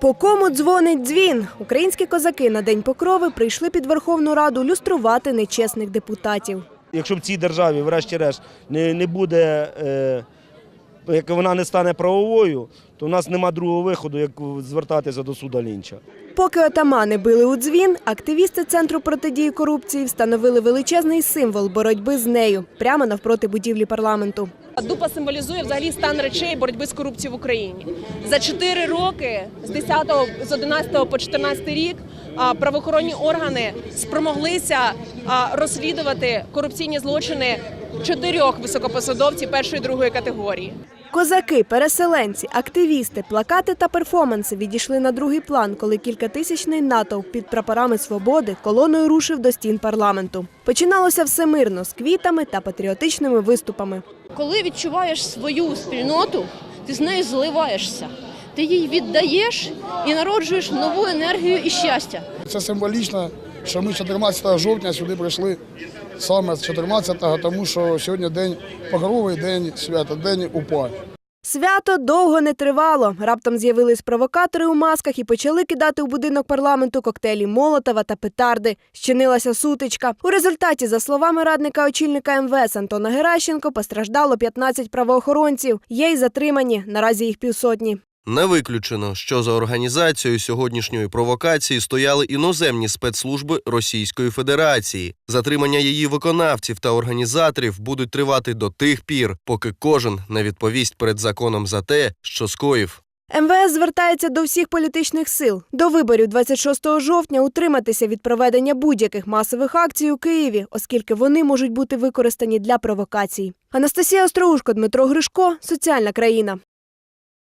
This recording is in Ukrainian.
По кому дзвонить дзвін? Українські козаки на День Покрови прийшли під Верховну Раду люструвати нечесних депутатів. Якщо в цій державі, врешті-решт, не, не буде, е, як вона не стане правовою, то в нас нема другого виходу, як звертатися до суда Лінча. Поки отамани били у дзвін, активісти Центру протидії корупції встановили величезний символ боротьби з нею прямо навпроти будівлі парламенту. Дупа символізує взагалі стан речей боротьби з корупцією в Україні. За 4 роки з 10 з 11 по 14 рік правоохоронні органи спромоглися розслідувати корупційні злочини чотирьох високопосадовців першої і другої категорії. Козаки, переселенці, активісти, плакати та перформанси відійшли на другий план, коли кількатисячний натовп під прапорами свободи колоною рушив до стін парламенту. Починалося все мирно з квітами та патріотичними виступами. Коли відчуваєш свою спільноту, ти з нею зливаєшся. Ти їй віддаєш і народжуєш нову енергію і щастя. Це символічно, що ми 14 жовтня сюди прийшли саме з 14-го, тому що сьогодні день погровий день свята, день УПА. Свято довго не тривало. Раптом з'явились провокатори у масках і почали кидати у будинок парламенту коктейлі Молотова та петарди. Щинилася сутичка. У результаті, за словами радника очільника МВС Антона Геращенко, постраждало 15 правоохоронців. Є й затримані. Наразі їх півсотні. Не виключено, що за організацією сьогоднішньої провокації стояли іноземні спецслужби Російської Федерації. Затримання її виконавців та організаторів будуть тривати до тих пір, поки кожен не відповість перед законом за те, що скоїв. МВС звертається до всіх політичних сил до виборів 26 жовтня утриматися від проведення будь-яких масових акцій у Києві, оскільки вони можуть бути використані для провокацій. Анастасія Остроушко, Дмитро Гришко, соціальна країна.